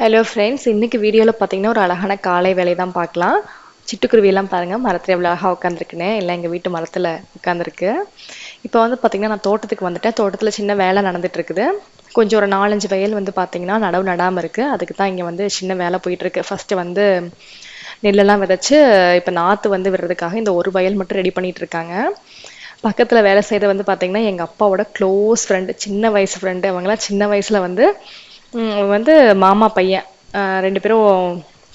Hello friends இன்றைக்கி வீடியோவில் பார்த்தீங்கன்னா ஒரு அழகான காலை வேலை தான் பார்க்கலாம். சிட்டுக்குருவியெல்லாம் பாருங்கள் மரத்தில் எவ்வளோ அழகாக உட்காந்துருக்குன்னு எல்லாம் எங்கள் வீட்டு மரத்தில் உட்காந்துருக்கு இப்போ வந்து பார்த்திங்கன்னா நான் தோட்டத்துக்கு வந்துட்டேன். தோட்டத்தில் சின்ன வேலை நடந்துகிட்ருக்குது கொஞ்சம் ஒரு நாலஞ்சு வயல் வந்து பார்த்திங்கன்னா நடவு நடாமல் இருக்குது அதுக்கு தான் இங்கே வந்து சின்ன வேலை போயிட்டுருக்கு. ஃபஸ்ட்டு வந்து நெல்லெல்லாம் விதைச்சி இப்போ நாற்று வந்து விடுறதுக்காக இந்த ஒரு வயல் மட்டும் ரெடி பண்ணிகிட்டு இருக்காங்க பக்கத்தில் வேலை செய்கிறது வந்து பார்த்தீங்கன்னா எங்கள் அப்பாவோட க்ளோஸ் ஃப்ரெண்டு சின்ன வயசு ஃப்ரெண்டு அவங்களாம் சின்ன வயசில் வந்து வந்து மாமா பையன். ரெண்டு பேரும்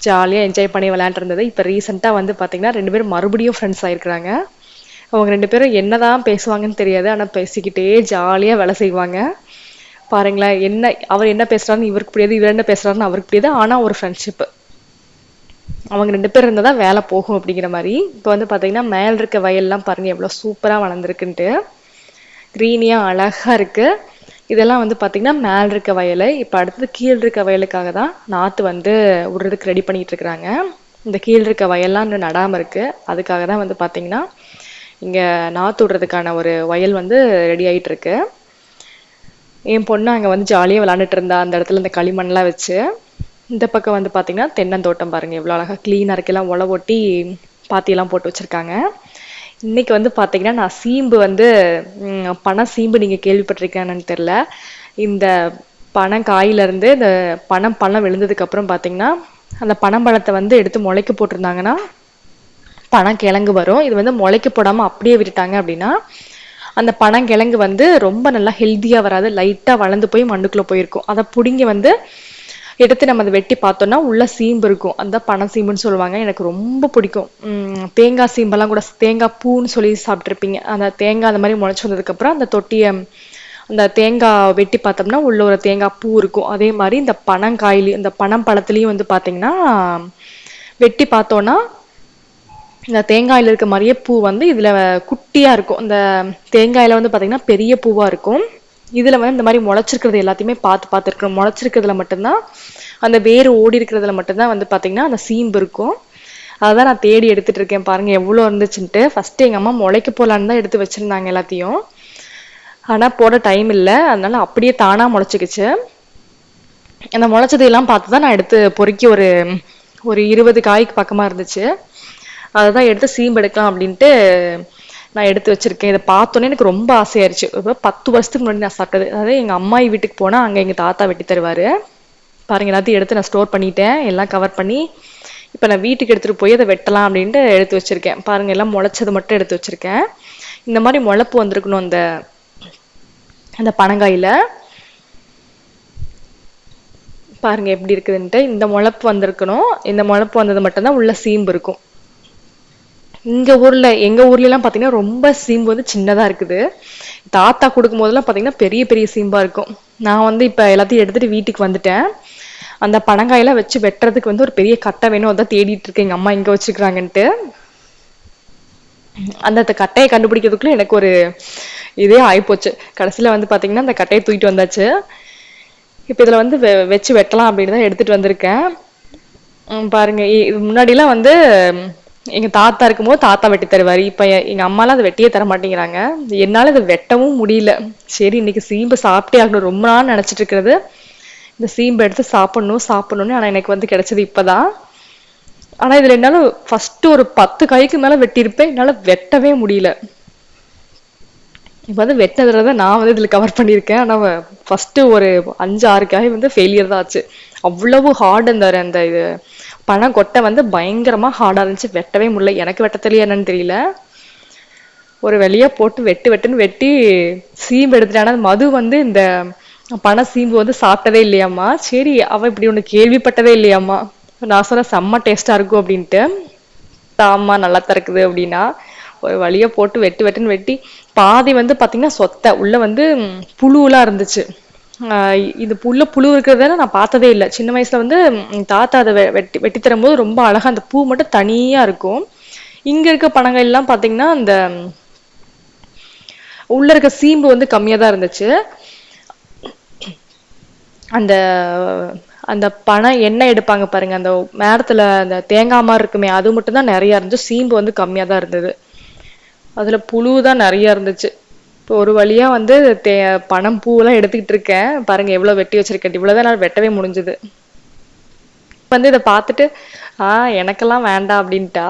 ஜாலியாக என்ஜாய் பண்ணி விளையாண்டுருந்தது. இப்போ ரீசெண்டாக வந்து பார்த்தீங்கன்னா ரெண்டு பேரும் மறுபடியும் ஃப்ரெண்ட்ஸ் ஆகிருக்கிறாங்க அவங்க ரெண்டு பேரும் என்னதான் பேசுவாங்கன்னு தெரியாது. ஆனால் பேசிக்கிட்டே ஜாலியாக வேலை செய்வாங்க. பாருங்களேன் என்ன அவர் என்ன பேசுறாருன்னு இவருக்கு புரியாது. இவர் என்ன பேசுகிறாருன்னு அவருக்கு புரியாது. ஆனால் ஒரு ஃப்ரெண்ட்ஷிப் அவங்க ரெண்டு பேர் இருந்தால் தான் வேலை போகும் அப்படிங்கிற மாதிரி. இப்போ வந்து பார்த்தீங்கன்னா மேல் இருக்க வயல்லாம் பாருங்கள் எவ்வளோ சூப்பராக வளர்ந்துருக்குன்ட்டு. க்ரீனியாக அழகாக இருக்குது இதெல்லாம் வந்து பார்த்தீங்கன்னா மேல் இருக்க வயல். இப்போ அடுத்தது கீழ் இருக்க வயலுக்காக தான் நாற்று வந்து விடுறதுக்கு ரெடி பண்ணிகிட்டு இருக்கிறாங்க. இந்த கீழ் இருக்க வயல்லாம் இன்னும் நடாமல் இருக்குது அதுக்காக தான் வந்து பார்த்தீங்கன்னா இங்கே நாற்று விடுறதுக்கான ஒரு வயல் வந்து ரெடி ஆகிட்டுருக்கு என் பொண்ணு அங்கே வந்து ஜாலியாக விளாண்டுட்டு இருந்தா அந்த இடத்துல இந்த களிமண்லாம் வச்சு. இந்த பக்கம் வந்து பார்த்தீங்கன்னா தென்னந்தோட்டம் பாருங்க. எவ்வளோ அழகாக க்ளீனாக இருக்கெல்லாம் உழவு ஒட்டி பாத்தியெல்லாம் போட்டு வச்சுருக்காங்க. இன்னைக்கு வந்து பார்த்தீங்கன்னா நான் சீம்பு வந்து ம், பனை சீம்பு நீங்கள் கேள்விப்பட்டிருக்கேன்னு தெரில இந்த பனங்காயிலிருந்து இந்த பனம் பழம் விழுந்ததுக்கு அப்புறம் பார்த்தீங்கன்னா அந்த பனம்பழத்தை வந்து எடுத்து முளைக்க போட்டிருந்தாங்கன்னா பனங்கிழங்கு வரும். இது வந்து முளைக்க போடாம அப்படியே விட்டுட்டாங்க அப்படின்னா அந்த பனங்கிழங்கு வந்து ரொம்ப நல்லா ஹெல்த்தியா வராது. லைட்டா வளர்ந்து போய் மண்ணுக்குள்ள போயிருக்கும். அதை புடுங்கி வந்து எடுத்து நம்ம அதை வெட்டி பார்த்தோம்னா உள்ள சீம்பு இருக்கும். அந்த பனை சீம்புன்னு சொல்லுவாங்க. எனக்கு ரொம்ப பிடிக்கும். தேங்காய் சீம்பெல்லாம் கூட தேங்காய் பூன்னு சொல்லி சாப்பிட்ருப்பீங்க அந்த தேங்காய் அந்த மாதிரி முளைச்சி வந்ததுக்கப்புறம் அந்த தொட்டியை அந்த தேங்காய் வெட்டி பார்த்தோம்னா உள்ள ஒரு தேங்காய் பூ இருக்கும். அதே மாதிரி இந்த பனங்காயிலையும் இந்த பனம் பழத்துலையும் வந்து பார்த்தீங்கன்னா வெட்டி பார்த்தோன்னா இந்த தேங்காயில் இருக்க மாதிரியே பூ வந்து இதில் குட்டியாக இருக்கும். இந்த தேங்காயில் வந்து பார்த்திங்கன்னா பெரிய பூவாக இருக்கும். இதில் வந்து இந்த மாதிரி முளைச்சிருக்கிறது எல்லாத்தையுமே பார்த்து பார்த்துருக்கணும். முளைச்சிருக்கிறதுல மட்டும்தான் அந்த வேர் ஓடி இருக்கிறதுல மட்டும்தான் வந்து பார்த்திங்கன்னா அந்த சீம்பு இருக்கும். அதான் நான் தேடி எடுத்துட்டு இருக்கேன் பாருங்கள் எவ்வளோ இருந்துச்சுன்ட்டு. ஃபஸ்ட்டு எங்கள் அம்மா முளைக்க போகலான்னு தான் எடுத்து வச்சுருந்தாங்க எல்லாத்தையும். ஆனால் போட டைம் இல்லை. அதனால அப்படியே தானாக முளைச்சிக்கிச்சு. அந்த முளைச்சதையெல்லாம் பார்த்து தான் நான் எடுத்து பொறுக்கி ஒரு ஒரு இருபது காய்க்கு பக்கமாக இருந்துச்சு. அதை தான் எடுத்து சீம்பு எடுக்கலாம் அப்படின்ட்டு நான் எடுத்து வச்சிருக்கேன். இதை பார்த்தோன்னே எனக்கு ரொம்ப ஆசையாயிருச்சு. ஒரு பத்து வருஷத்துக்கு முன்னாடி நான் சாப்பிட்டது. அதாவது எங்கள் அம்மாயி வீட்டுக்கு போனால் அங்கே எங்கள் தாத்தா வெட்டி தருவார். பாருங்க எல்லாத்தையும் எடுத்து நான் ஸ்டோர் பண்ணிட்டேன். எல்லாம் கவர் பண்ணி இப்போ நான் வீட்டுக்கு எடுத்துகிட்டு போய் அதை வெட்டலாம் அப்படின்ட்டு எடுத்து வச்சிருக்கேன். பாருங்க எல்லாம் முளைச்சது மட்டும் எடுத்து வச்சிருக்கேன். இந்த மாதிரி முளைப்பு வந்திருக்கணும் அந்த அந்த பனங்காயில. பாருங்க எப்படி இருக்குதுன்ட்டு. இந்த முளைப்பு வந்திருக்கணும். இந்த முளைப்பு வந்தது மட்டும்தான் உள்ள சீம்பு இருக்கும். இங்க ஊர்ல எங்க ஊர்ல எல்லாம் பாத்தீங்கன்னா ரொம்ப சீம்பு வந்து சின்னதா இருக்குது. தாத்தா கொடுக்கும் போதெல்லாம் பாத்தீங்கன்னா பெரிய பெரிய சீம்பா இருக்கும். நான் வந்து இப்ப எல்லாத்தையும் எடுத்துட்டு வீட்டுக்கு வந்துட்டேன். அந்த பனங்காயெல்லாம் வச்சு வெட்டுறதுக்கு வந்து ஒரு பெரிய கட்டை வேணும். அதான் தேடிட்டு இருக்கேன். எங்க அம்மா இங்கே வச்சுக்கிறாங்கன்ட்டு அந்த கட்டையை கண்டுபிடிக்கிறதுக்குள்ள எனக்கு ஒரு இதே ஆயிப்போச்சு. கடைசியில வந்து பார்த்தீங்கன்னா அந்த கட்டையை தூக்கிட்டு வந்தாச்சு. இப்போ இதில் வந்து வெ- வச்சு வெட்டலாம் அப்படின்னு தான் எடுத்துகிட்டு வந்திருக்கேன். பாருங்க. இ- இது முன்னாடிலாம் வந்து எங்க தாத்தா இருக்கும்போது தாத்தா வெட்டி தருவாரு. இப்ப எங்க அம்மாலாம் அதை வெட்டியே தர மாட்டேங்கிறாங்க. என்னால இதை வெட்டவும் முடியல. சரி இன்னைக்கு சீம்பு சாப்பிட்டே ஆகணும். ரொம்ப நாள் நினைச்சிட்டு இருக்கிறது. இந்த சீம்பு எடுத்து சாப்பிடணும் சாப்பிடணும்னு ஆனா எனக்கு வந்து கிடைச்சது இப்பதான். ஆனா இதுல என்னால ஃபர்ஸ்ட் ஒரு பத்து காய்க்கு மேல வெட்டியிருப்பேன். என்னால வெட்டவே முடியல. இப்ப வந்து வெட்டினதுல தான் நான் வந்து இதுல கவர் பண்ணியிருக்கேன். ஆனா ஃபர்ஸ்ட் ஒரு அஞ்சு ஆறு காய் வந்து ஃபெயிலியர் தான் ஆச்சு. அவ்வளவு ஹார்ட் அந்த அந்த இது பணம் கொட்டை வந்து பயங்கரமா ஹார்டா இருந்துச்சு. வெட்டவே முடியல. எனக்கு வெட்ட தெரியல என்னன்னு தெரியல. ஒரு வெளியா போட்டு வெட்டு வெட்டுன்னு வெட்டி சீம்பு எடுத்துட்டானா. மது வந்து இந்த பனை சீம்பு வந்து சாப்பிட்டதே இல்லையாம்மா. சரி அவ இப்படி ஒண்ணு கேள்விப்பட்டதே இல்லையாம்மா. நான் சொன்ன செம்ம டேஸ்டா இருக்கும் அப்படின்ட்டு. தாம்மா நல்லா தான் இருக்குது அப்படின்னா ஒரு வழியா போட்டு வெட்டு வெட்டுன்னு வெட்டி பாதி வந்து பாத்தீங்கன்னா சொத்தை. உள்ள வந்து புழுலாம் இருந்துச்சு. இது புல்ல புழு இருக்கிறத நான் பார்த்ததே இல்லை. சின்ன வயசுல வந்து தாத்தா அதை வெ- வெட்டி வெட்டி தரும்போது ரொம்ப அழகா அந்த பூ மட்டும் தனியா இருக்கும். இங்க இருக்க பழங்கள் எல்லாம் பாத்தீங்கன்னா அந்த உள்ள இருக்க சீம்பு வந்து கம்மியா தான் இருந்துச்சு. அந்த அந்த பனை எண்ணெய் எடுப்பாங்க பாருங்க அந்த மேரத்துல அந்த தேங்காய் மாதிரி இருக்குமே அது மட்டும் தான் நிறைய இருந்துச்சு. சீம்பு வந்து கம்மியா தான் இருந்தது. அதுல புழு தான் நிறைய இருந்துச்சு. இப்போ ஒரு வழியா வந்து தே பணம் பூவெல்லாம் எடுத்துக்கிட்டு இருக்கேன். பாருங்க எவ்வளோ வெட்டி வச்சிருக்கேன். இவ்வளவுதான் நான் வெட்டவே முடிஞ்சுது. வந்து இதை பார்த்துட்டு ஆ எனக்கெல்லாம் வேண்டாம் அப்படின்ட்டா.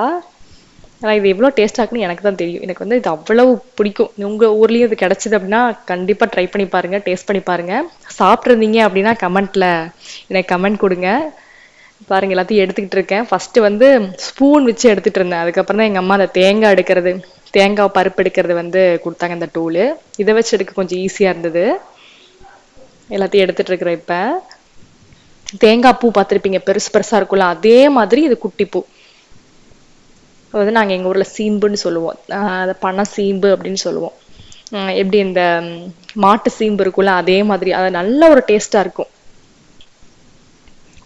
ஆனால் இது எவ்வளோ டேஸ்ட் இருக்குன்னு எனக்கு தான் தெரியும். எனக்கு வந்து இது அவ்வளவு பிடிக்கும். உங்கள் ஊர்லேயும் இது கிடச்சிது அப்படின்னா கண்டிப்பாக ட்ரை பண்ணி பாருங்கள் டேஸ்ட் பண்ணி பாருங்கள் சாப்பிட்ருந்தீங்க அப்படின்னா கமெண்ட்டில் எனக்கு கமெண்ட் கொடுங்க. பாருங்க எல்லாத்தையும் எடுத்துக்கிட்டு இருக்கேன். ஃபஸ்ட்டு வந்து ஸ்பூன் வச்சு எடுத்துகிட்டு இருந்தேன். அதுக்கப்புறம் தான் எங்கள் அம்மா அந்த தேங்காய் எடுக்கிறது. தேங்காய் பருப்பு எடுக்கிறது வந்து கொடுத்தாங்க இந்த டூலு இதை வச்சு எடுக்க கொஞ்சம் ஈஸியாக இருந்தது. எல்லாத்தையும் எடுத்துகிட்டு இருக்கிறேன் இப்போ. தேங்காய் பூ பார்த்துருப்பீங்க பெருசு பெருசாக இருக்கும்ல அதே மாதிரி இது குட்டி பூ. அது வந்து நாங்கள் எங்கள் ஊரில் சீம்புன்னு சொல்லுவோம். அதை பனை சீம்பு அப்படின்னு சொல்லுவோம். எப்படி இந்த மாட்டு சீம்பு இருக்கும்ல அதே மாதிரி அது நல்ல ஒரு டேஸ்ட்டாக இருக்கும்.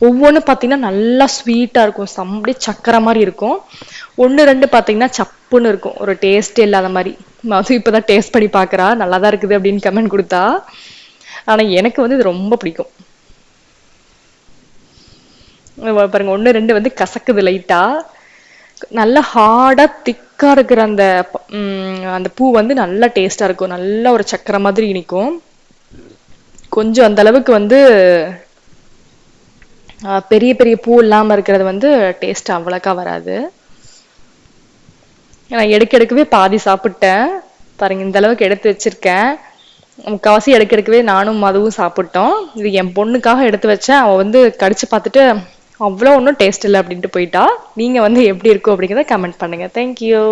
ஒவ்வொன்று பார்த்தீங்கன்னா நல்லா ஸ்வீட்டாக இருக்கும். சம்படி சக்கரை மாதிரி இருக்கும். ஒன்று ரெண்டு பார்த்தீங்கன்னா உப்புன்னு இருக்கும். ஒரு டேஸ்ட்டே இல்லாத மாதிரி. மது இப்போ தான் டேஸ்ட் பண்ணி பார்க்குறா நல்லா தான் இருக்குது அப்படின்னு கமெண்ட் கொடுத்தா. ஆனால் எனக்கு வந்து இது ரொம்ப பிடிக்கும். பாருங்க ஒன்று ரெண்டு வந்து கசக்குது லைட்டாக நல்லா ஹார்டாக திக்காக இருக்கிற அந்த அந்த பூ வந்து நல்லா டேஸ்டாக இருக்கும். நல்லா ஒரு சக்கரை மாதிரி இனிக்கும். கொஞ்சம் அந்த அளவுக்கு வந்து பெரிய பெரிய பூ இல்லாமல் இருக்கிறது வந்து டேஸ்ட் அவ்வளோக்கா வராது. நான் எடுக்க எடுக்கவே பாதி சாப்பிட்டேன். பாருங்க இந்த அளவுக்கு எடுத்து வச்சிருக்கேன். முக்காவாசி எடுக்க எடுக்கவே நானும் மதுவும் சாப்பிட்டோம். இது என் பொண்ணுக்காக எடுத்து வச்சேன். அவள் வந்து கடிச்சு பார்த்துட்டு அவ்வளோ ஒன்றும் டேஸ்ட் இல்லை அப்படின்ட்டு போயிட்டா. நீங்கள் வந்து எப்படி இருக்கும் அப்படிங்கிறத கமெண்ட் பண்ணுங்க. தேங்க்யூ